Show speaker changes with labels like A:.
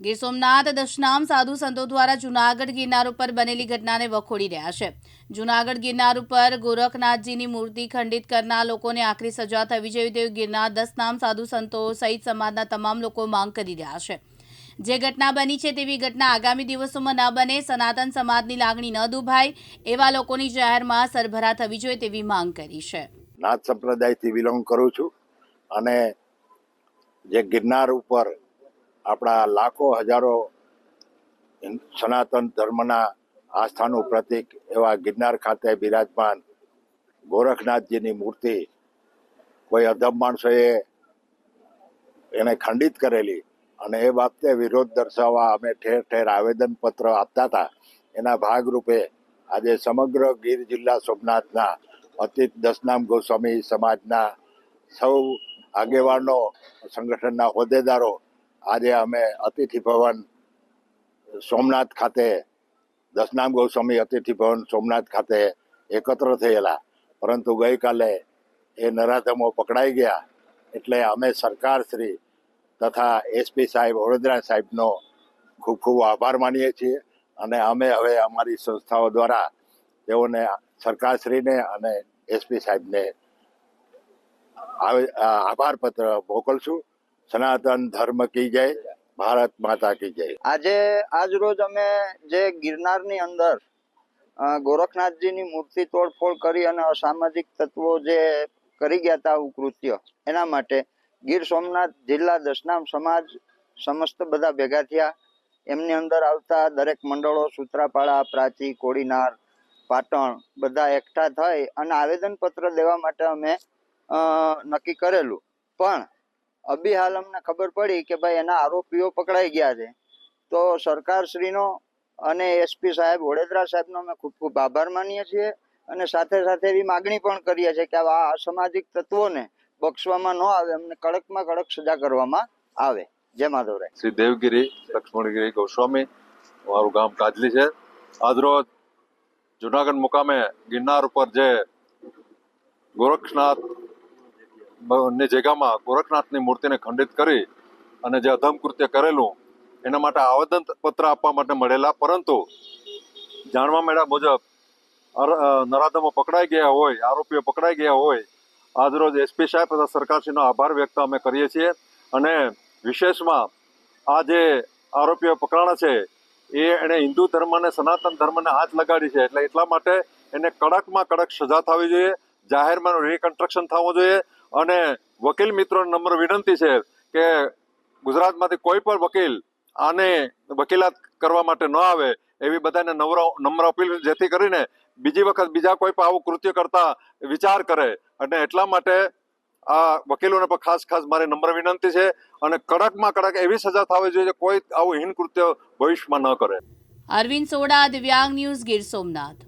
A: ગીર સોમનાથ દશનામ સાધુ સંતો દ્વારા જૂનાગઢ ગિરનાર ઉપર બનેલી ઘટનાને વખોડી રહ્યા છે. જૂનાગઢ ગિરનાર ઉપર ગોરખનાથજીની મૂર્તિ ખંડિત કરનાર લોકોને આખરી સજા થવી જોઈએ તેવી ગિરનાર દશનામ સાધુ સંતો સહિત સમાજના તમામ લોકો માંગ કરી રહ્યા છે. જે ઘટના બની છે તેવી ઘટના આગામી દિવસોમાં ન બને, સનાતન સમાજની લાગણી ન દુભાય, એવા લોકોની જાહેરમાં સરભરા થવી જોઈએ તેવી માંગ કરી છે.
B: નાથ સંપ્રદાયથી બિલોંગ કરું છું અને જે ગિરનાર ઉપર આપણા લાખો હજારો સનાતન ધર્મના આસ્થાનું પ્રતીક એવા ગિરનાર ખાતે બિરાજમાન ગોરખનાથજીની મૂર્તિ કોઈ અધમ માણસોએ એને ખંડિત કરેલી અને એ બાબતે વિરોધ દર્શાવવા અમે ઠેર ઠેર આવેદનપત્ર આપતા હતા. એના ભાગરૂપે આજે સમગ્ર ગીર જિલ્લા સોમનાથના અતિત દસનામ ગોસ્વામી સમાજના સૌ આગેવાનો, સંગઠનના હોદ્દેદારો આજે અમે અતિથિ ભવન સોમનાથ ખાતે, દસનામ ગૌસ્વામી અતિથિ ભવન સોમનાથ ખાતે એકત્ર થયેલા. પરંતુ ગઈકાલે એ નરાધમો પકડાઈ ગયા. એટલે અમે સરકારશ્રી તથા એસપી સાહેબ, વડોદરા સાહેબનો ખૂબ ખૂબ આભાર માનીએ છીએ. અને અમે હવે અમારી સંસ્થાઓ દ્વારા તેઓને સરકારશ્રીને અને એસપી સાહેબને આભાર પત્ર મોકલશું. સનાતન ધર્મ કી જય, ભારત માતા કી જય.
C: આજે, આજ રોજ અમે જે ગિરનારની અંદર ગોરખનાથજીની મૂર્તિ તોડફોડ કરી અને અસામાજિક તત્વો જે કરી ગયા હતા આવું કૃત્ય એના માટે ગીર સોમનાથ જિલ્લા દશનામ સમાજ સમસ્ત બધા ભેગા થયા. એમની અંદર આવતા દરેક મંડળો, સૂત્રાપાડા, પ્રાચી, કોડીનાર, પાટણ બધા એકઠા થઈ અને આવેદનપત્ર દેવા માટે અમે નક્કી કરેલું. પણ અભી હાલ અમને ખબર પડી કે ભાઈ એના આરોપીઓ પકડાઈ ગયા છે. તો સરકારશ્રીનો અને એસપી સાહેબ, વડોદરા સાહેબનો અમે ખૂબ ખૂબ આભાર માનીએ છીએ અને સાથે સાથે એવી માગણી પણ કરીએ છીએ કે આવા અસામાજિક તત્વોને બક્ષવામાં ન આવે, અમને કડકમાં કડક સજા કરવામાં આવે. જય માધવરાય.
D: શ્રી દેવગીરી, લક્ષ્મણગીરી ગોસ્વામી, મારું ગામ કાજલી છે. આજરોજ જુનાગઢ મુકામે ગિરનાર ઉપર જે ગોરખનાથ બ- ની જગ્યામાં ગોરખનાથની મૂર્તિને ખંડિત કરી અને જે અધમ કૃત્ય કરેલું, એના માટે આવેદન પત્ર આપવા માટે મળેલા, પરંતુ જાણવા મળ્યા મુજબ નરાધમો પકડાઈ ગયા હોય, આરોપીઓ પકડાઈ ગયા હોય, આજરોજ એસપી સાહેબ તથા સરકારશ્રીનો આભાર વ્યક્ત અમે કરીએ છીએ અને વિશેષમાં આ જે આરોપીઓ પકડાણા છે, એ એણે હિન્દુ ધર્મને, સનાતન ધર્મને હાથ લગાડી છે, એટલે એટલા માટે એને કડકમાં કડક સજા થવી જોઈએ, જાહેરમાં રિકન્સ્ટ્રક્શન થવું જોઈએ અને વકીલ મિત્રો નમ્ર વિનંતી છે કે ગુજરાતમાંથી કોઈ પણ વકીલ આને વકીલાત કરવા માટે ન આવે, એવી બધાને નવરો નમ્ર અપીલ જેથી કરીને બીજી વખત બીજા કોઈ પણ આવું કૃત્ય કરતા વિચાર કરે. અને એટલા માટે આ વકીલોને પણ ખાસ ખાસ મારી નમ્ર વિનંતી છે અને કડકમાં કડક એવી સજા થવી જોઈએ કોઈ આવું હીન કૃત્ય ભવિષ્યમાં ન કરે.
A: અરવિંદ સોડા, દિવ્યાંગ ન્યૂઝ ગીર સોમનાથ.